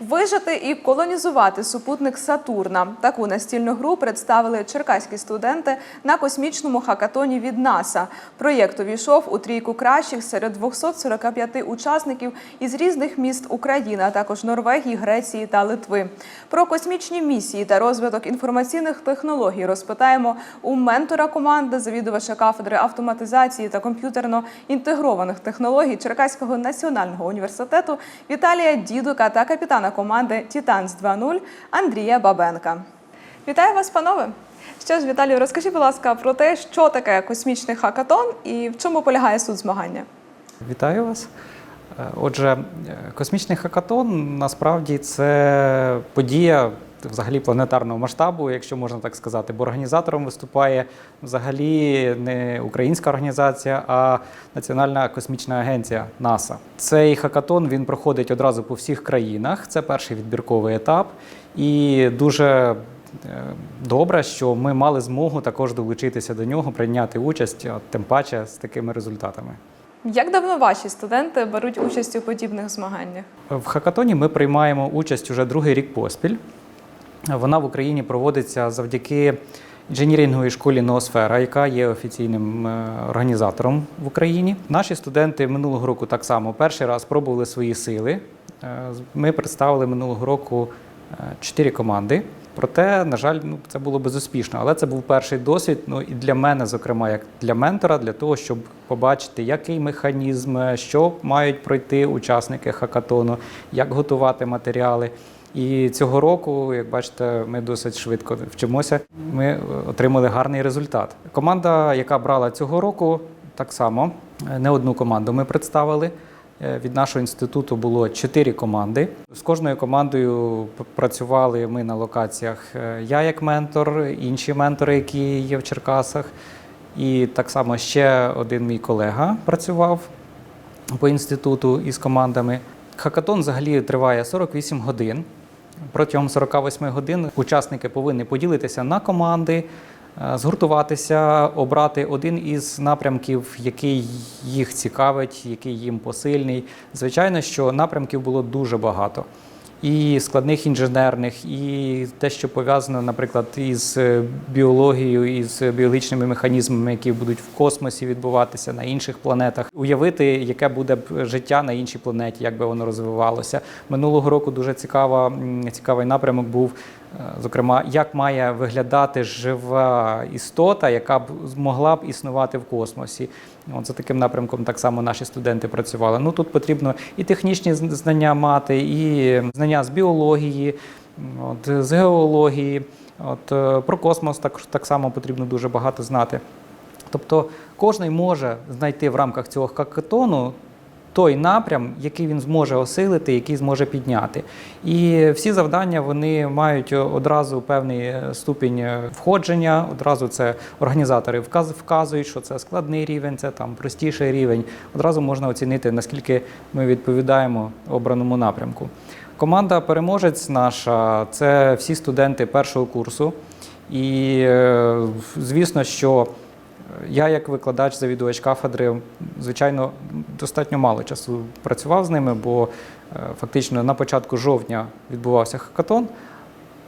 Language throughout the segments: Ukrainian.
Вижити і колонізувати супутник Сатурна. Таку настільну гру представили черкаські студенти на космічному хакатоні від НАСА. Проєкт увійшов у трійку кращих серед 245 учасників із різних міст України, а також Норвегії, Греції та Литви. Про космічні місії та розвиток інформаційних технологій розпитаємо у ментора команди, завідувача кафедри автоматизації та комп'ютерно інтегрованих технологій Черкаського національного університету Віталія Дідука та капітана команди Тітанс 2.0 Андрія Бабенка. Вітаю вас, панове! Що ж, Віталію, розкажіть, будь ласка, про те, що таке космічний хакатон і в чому полягає суть змагання. Вітаю вас. Е, Отже, е, космічний хакатон насправді це подія взагалі планетарного масштабу, якщо можна так сказати, бо організатором виступає взагалі не українська організація, а Національна космічна агенція НАСА. Цей хакатон він проходить одразу по всіх країнах. Це перший відбірковий етап, і дуже е, добре, що ми мали змогу також долучитися до нього, прийняти участь, тим паче з такими результатами. Як давно ваші студенти беруть участь у подібних змаганнях? В хакатоні ми приймаємо участь уже другий рік поспіль. Вона в Україні проводиться завдяки інженіринговій школі Ноосфера, яка є офіційним е, організатором в Україні. Наші студенти минулого року так само перший раз пробували свої сили. Е, Ми представили минулого року е, чотири команди. Проте, на жаль, ну це було безуспішно. Але це був перший досвід. Ну і для мене, зокрема, як для ментора, для того, щоб побачити, який механізм, що мають пройти учасники хакатону, як готувати матеріали. І цього року, як бачите, ми досить швидко вчимося. Ми е, отримали гарний результат. Команда, яка брала цього року, так само е, не одну команду ми представили. Е, Від нашого інституту було чотири команди. З кожною командою працювали ми на локаціях. Я як ментор, інші ментори, які є в Черкасах. І так само ще один мій колега працював по інституту із командами. Хакатон взагалі триває 48 годин. Протягом 48 годин учасники повинні поділитися на команди, е, згуртуватися, обрати один із напрямків, який їх цікавить, який їм посильний. Звичайно, що напрямків було дуже багато. І складних інженерних, і те, що пов'язано, наприклад, із е, біологією, із біологічними механізмами, які будуть в космосі відбуватися на інших планетах, уявити, яке буде життя на іншій планеті, як би воно розвивалося. Минулого року дуже цікава, цікавий напрямок був. Е, Зокрема, як має виглядати жива істота, яка б змогла б існувати в космосі. От за таким напрямком так само наші студенти працювали. Ну тут потрібно і технічні знання мати, і знання з біології, от, з геології. От, е, про космос так, так само потрібно дуже багато знати. Тобто кожен може знайти в рамках цього хакатону той напрям, який він зможе осилити, який зможе підняти. І всі завдання вони мають одразу певний е, ступінь е, входження. Одразу це організатори вказ- вказують, що це складний рівень, це там простіший рівень. Одразу можна оцінити, наскільки ми відповідаємо обраному напрямку. Команда переможець наша це всі студенти першого курсу. І е, звісно, що я, як викладач, завідувач кафедри, звичайно, достатньо мало часу працював з ними, бо е, фактично на початку жовтня відбувався хакатон.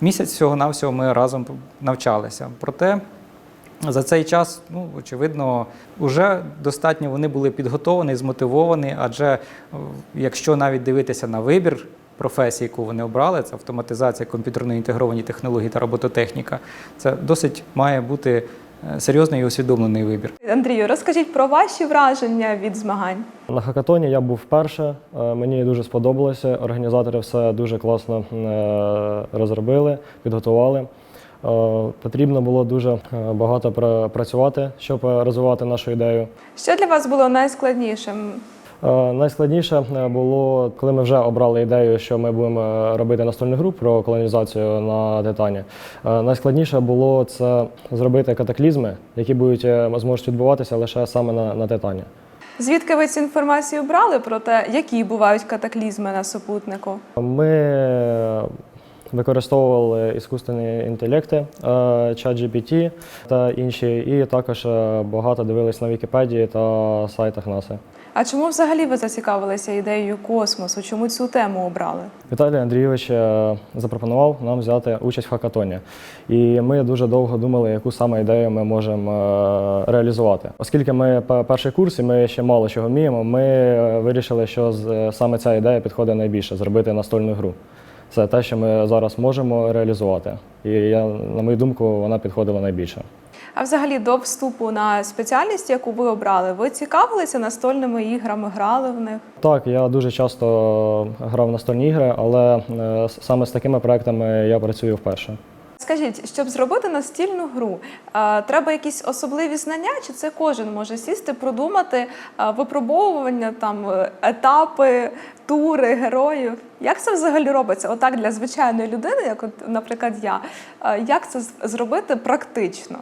Місяць всього-навсього ми разом навчалися. Проте за цей час, ну, очевидно, вже достатньо вони були підготовлені, змотивовані, адже е, якщо навіть дивитися на вибір професії, яку вони обрали, це автоматизація, комп'ютерно інтегровані технології та робототехніка, це досить має бути серйозний і усвідомлений вибір. Андрію, розкажіть про ваші враження від змагань. На хакатоні я був вперше. е, Мені дуже сподобалося. Організатори все дуже класно е, розробили, підготували. Е, Потрібно було дуже е, багато пра- працювати, щоб е, розвивати нашу ідею. Що для вас було найскладнішим? Е, Найскладніше е, було, коли ми вже обрали ідею, що ми будемо робити настольну гру про колонізацію на Титані. Е, Найскладніше було це зробити катаклізми, які будуть зможуть відбуватися лише саме на, на Титані. Звідки ви цю інформацію брали про те, які бувають катаклізми на супутнику? Ми використовували іскусственні інтелекти, ChatGPT та інші, і також багато дивились на Вікіпедії та сайтах НАСА. А чому взагалі ви зацікавилися ідеєю космосу? Чому цю тему обрали? Віталій Андрійович е, запропонував нам взяти участь в хакатоні. І ми дуже довго думали, яку саме ідею ми можемо е, реалізувати. Оскільки ми перший курс і ми ще мало чого вміємо, ми е, вирішили, що саме ця ідея підходить найбільше зробити настольну гру. Це те, що ми зараз можемо реалізувати. І я, на мою думку, вона підходила найбільше. А взагалі до вступу на спеціальність, яку ви обрали, ви цікавилися настольними іграми, грали в них? Так, я дуже часто грав в настольні ігри, але е, саме з такими проектами я працюю вперше. Скажіть, щоб зробити настільну гру, е, треба якісь особливі знання, чи це кожен може сісти, продумати е, випробовування, там етапи, тури, героїв? Як це взагалі робиться? Отак для звичайної людини, як, от, наприклад, я, як це зробити практично?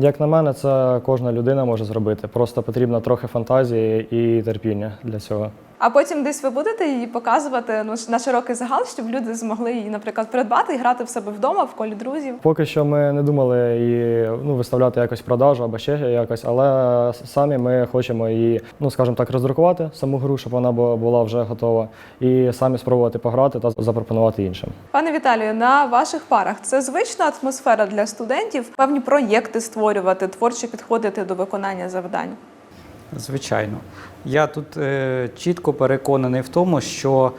Як на мене, це кожна людина може зробити. Просто потрібно трохи фантазії і терпіння для цього. А потім десь ви будете її показувати ну, на широкий загал, щоб люди змогли її, наприклад, придбати і грати в себе вдома в колі друзів. Поки що ми не думали її ну, виставляти якось в продажу або ще якось, але самі ми хочемо її, ну скажімо так, роздрукувати саму гру, щоб вона була вже готова, і самі спробувати пограти та запропонувати іншим. Пане Віталію, на ваших парах це звична атмосфера для студентів, певні проєкти створювати, творчо підходити до виконання завдань. Звичайно. Я тут е, чітко переконаний в тому, що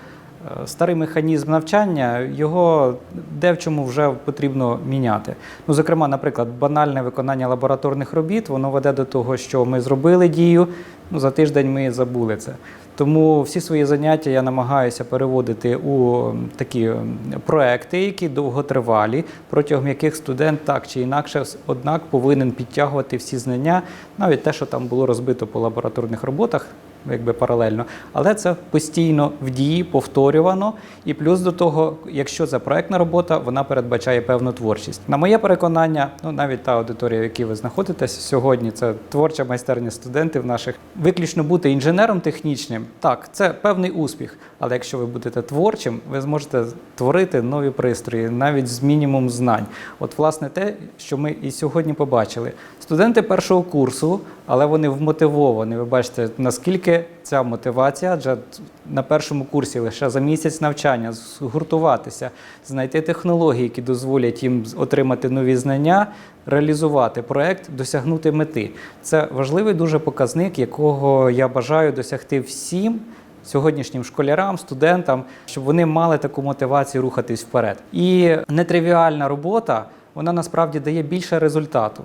старий механізм навчання його де в чому вже потрібно міняти. Ну, зокрема, наприклад, банальне виконання лабораторних робіт, воно веде до того, що ми зробили дію, ну, за тиждень ми забули це. Тому всі свої заняття я намагаюся переводити у такі проекти, які довготривалі, протягом яких студент так чи інакше однак повинен підтягувати всі знання, навіть те, що там було розбито по лабораторних роботах, якби паралельно, але це постійно в дії, повторювано. І плюс до того, якщо це проектна робота, вона передбачає певну творчість. На моє переконання, ну навіть та аудиторія, в якій ви знаходитесь сьогодні, це творча майстерня студентів наших. Виключно бути інженером технічним, так, це певний успіх. Але якщо ви будете творчим, ви зможете творити нові пристрої, навіть з мінімум знань. От, власне, те, що ми і сьогодні побачили. Студенти першого курсу, але вони вмотивовані. Ви бачите, наскільки ця мотивація, адже на першому курсі лише за місяць навчання згуртуватися, знайти технології, які дозволять їм отримати нові знання, реалізувати проект, досягнути мети. Це важливий дуже показник, якого я бажаю досягти всім сьогоднішнім школярам, студентам, щоб вони мали таку мотивацію рухатись вперед. І нетривіальна робота вона насправді дає більше результату.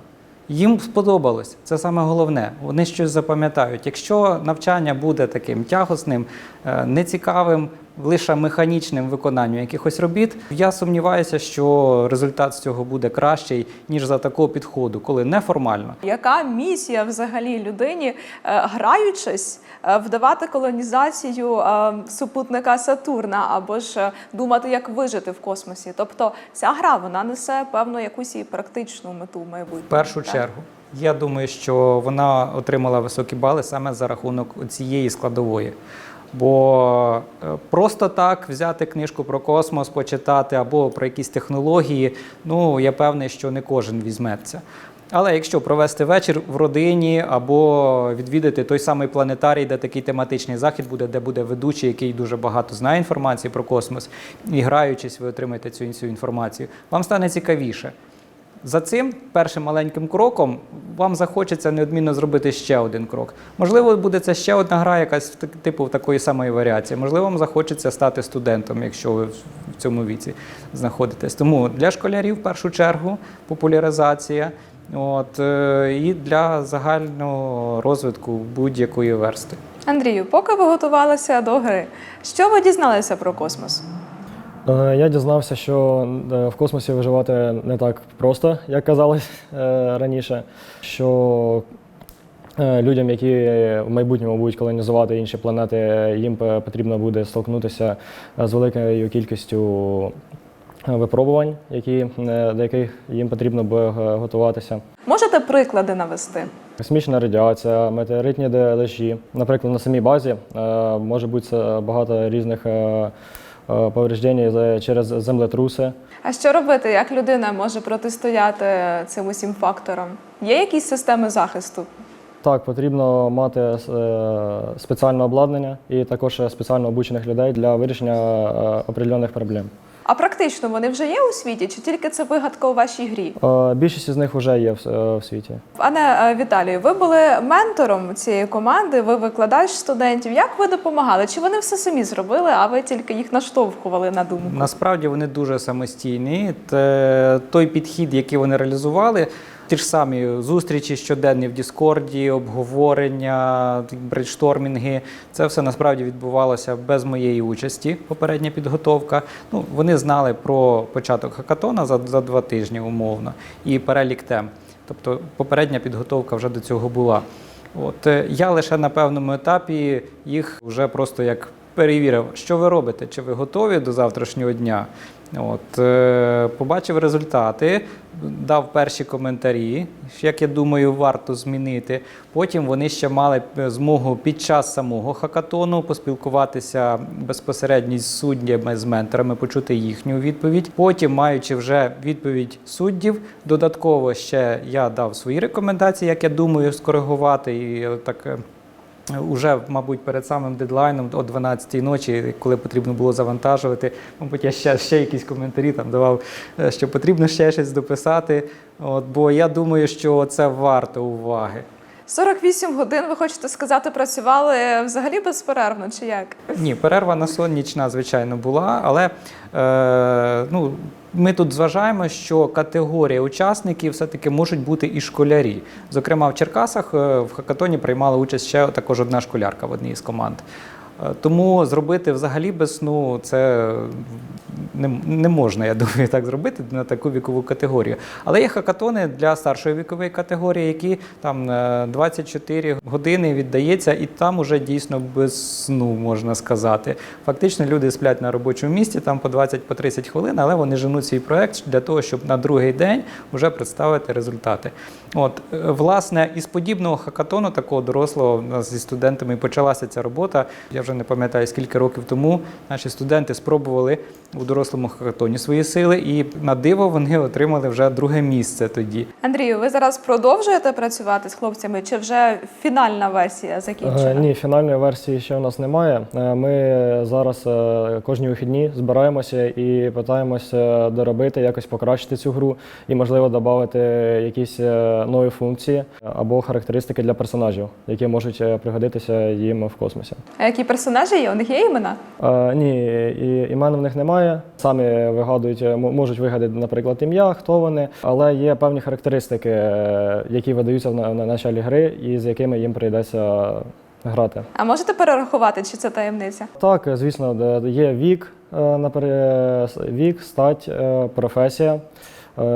Їм сподобалось, це саме головне. Вони щось запам'ятають. Якщо навчання буде таким тягосним, е, нецікавим, лише механічним виконанням якихось робіт, я сумніваюся, що результат з цього буде кращий, ніж за такого підходу, коли неформально. Яка місія взагалі людині, е, граючись, е, вдавати колонізацію е, супутника Сатурна або ж думати, як вижити в космосі? Тобто ця гра вона несе певно якусь і практичну мету в майбутньому. В першу так? чергу. Я думаю, що вона отримала високі бали саме за рахунок цієї складової. Бо е, просто так взяти книжку про космос, почитати або про якісь технології, ну я певний, що не кожен візьметься. Але якщо провести вечір в родині або відвідати той самий планетарій, де такий тематичний захід буде, де буде ведучий, який дуже багато знає інформації про космос, і граючись, ви отримаєте цю, цю інформацію, вам стане цікавіше. За цим першим маленьким кроком вам захочеться неодмінно зробити ще один крок. Можливо, буде це ще одна гра, якась типу такої самої варіації. Можливо, вам захочеться стати студентом, якщо ви в в цьому віці знаходитесь. Тому для школярів в першу чергу популяризація. От, е, і для загального розвитку будь-якої версти. Андрію, поки ви готувалися до гри, що ви дізналися про космос? Е, Я дізнався, що е, в космосі виживати не так просто, як казалось е, раніше. Що людям, які в майбутньому будуть колонізувати інші планети, їм потрібно буде столкнутися з великою кількістю випробувань, які, до яких їм потрібно буде готуватися. Можете приклади навести? Космічна радіація, метеоритні дощі. Наприклад, на самій базі може бути багато різних е, повреждень за- через землетруси. А що робити? Як людина може протистояти цим усім факторам? Є якісь системи захисту? Так, потрібно мати е, спеціальне обладнання і також спеціально обучених людей для вирішення е, определених проблем. А практично вони вже є у світі, чи тільки це вигадка у вашій грі? Е, Більшість із них вже є в, е, в світі. Пане е, Віталію, ви були ментором цієї команди, ви викладач студентів. Як ви допомагали? Чи вони все самі зробили, а ви тільки їх наштовхували на думку? Насправді вони дуже самостійні. Те- Той підхід, який вони реалізували, ті ж самі зустрічі щоденні в Діскорді, обговорення, брейнштормінги, це все насправді відбувалося без моєї участі. Попередня підготовка. Ну, вони знали про початок хакатона за, за два тижні умовно і перелік тем. Тобто попередня підготовка вже до цього була. От е, я лише на певному етапі їх вже просто як перевірив, що ви робите, чи ви готові до завтрашнього дня. От, е, побачив результати, дав перші коментарі, як я думаю, варто змінити. Потім вони ще мали е, змогу під час самого хакатону поспілкуватися безпосередньо з суддями, з менторами, почути їхню відповідь. Потім, маючи вже відповідь суддів, додатково ще я дав свої рекомендації, як я думаю, скоригувати і е, так. Уже, мабуть, перед самим дедлайном о 12-й ночі, коли потрібно було завантажувати, мабуть, я ще, ще якісь коментарі там давав, е, що потрібно ще щось дописати. От, бо я думаю, що це варто уваги. 48 годин, ви хочете сказати, працювали взагалі безперервно, чи як? Ні, перерва на сон нічна, звичайно, була, але е, ну, ми тут зважаємо, що категорія учасників все-таки можуть бути і школярі. Зокрема, в Черкасах е, в хакатоні приймала участь ще також одна школярка в одній з команд. Е, Тому зробити взагалі без сну це не, не можна, я думаю, так зробити на таку вікову категорію. Але є хакатони для старшої вікової категорії, які там е, 24 години віддається, і там уже дійсно без сну можна сказати. Фактично люди сплять на робочому місці там по 20 по 30 хвилин, але вони женуть свій проект для того, щоб на другий день вже представити результати. От е, власне із подібного хакатону, такого дорослого у нас зі студентами почалася ця робота. Я вже не пам'ятаю скільки років тому. Наші студенти спробували у дорослому хакатоні свої сили, і на диво вони отримали вже друге місце тоді. Андрію, ви зараз продовжуєте працювати з хлопцями, чи вже фінальна версія закінчена? Е, Ні, фінальної версії ще у нас немає. Е, Ми зараз е, кожні вихідні збираємося і питаємося доробити, якось покращити цю гру і, можливо, додати якісь нові функції або характеристики для персонажів, які можуть пригодитися їм в космосі. А які персонажі є? У них є імена? Е, ні, і, імен в них немає. Самі вигадують, е, можуть вигадати, наприклад, ім'я, хто вони, але є певні характеристики, е, які видаються на, на началі гри, і з якими їм прийдеться грати. А можете перерахувати, чи це таємниця? Так, звісно, є вік, е, вік, стать, е, професія, е,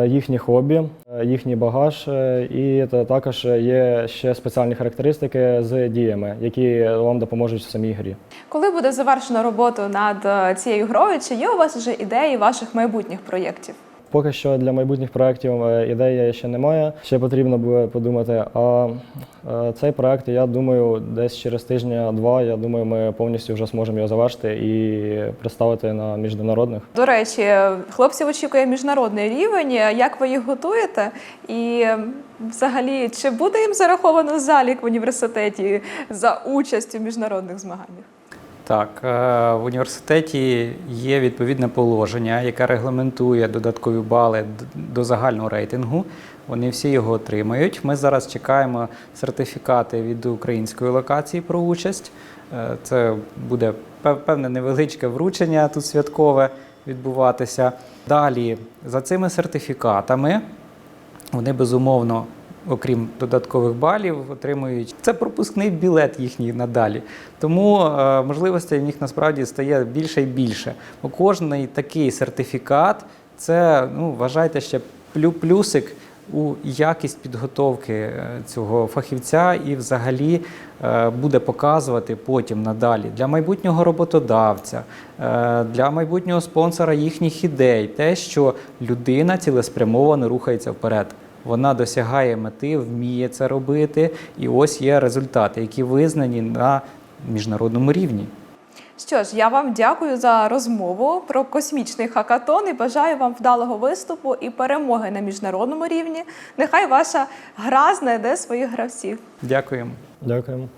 їхні хобі, е, їхній багаж, е, і та- також є ще спеціальні характеристики з діями, які вам допоможуть в самій грі. Коли буде завершено роботу над е, цією грою, чи є у вас вже ідеї ваших майбутніх проєктів? Поки що для майбутніх проєктів е, ідеї ще немає. Ще потрібно буде подумати. А е, цей проєкт, я думаю, десь через тижня-два, я думаю, ми повністю вже зможемо його завершити і представити на міжнародних. До речі, хлопців очікує міжнародний рівень. Як ви їх готуєте? І взагалі, чи буде їм зараховано залік в університеті за участь у міжнародних змаганнях? Так, е, в університеті є відповідне положення, яке регламентує додаткові бали до загального рейтингу. Вони всі його отримають. Ми зараз чекаємо сертифікати від української локації про участь. Е, Це буде певне невеличке вручення тут святкове відбуватися. Далі за цими сертифікатами вони безумовно, окрім додаткових балів, отримують це пропускний білет їхній надалі. Тому е, можливостей в них насправді стає більше і більше. Бо кожний такий сертифікат це ну, вважайте ще плю- плюсик у якість підготовки е, цього фахівця і взагалі е, буде показувати потім надалі для майбутнього роботодавця, для майбутнього спонсора їхніх ідей, те, що людина цілеспрямовано рухається вперед. Вона досягає мети, вміє це робити, і ось є результати, які визнані на міжнародному рівні. Що ж, я вам дякую за розмову про космічний хакатон і бажаю вам вдалого виступу і перемоги на міжнародному рівні. Нехай ваша гра знайде своїх гравців. Дякуємо. Дякуємо.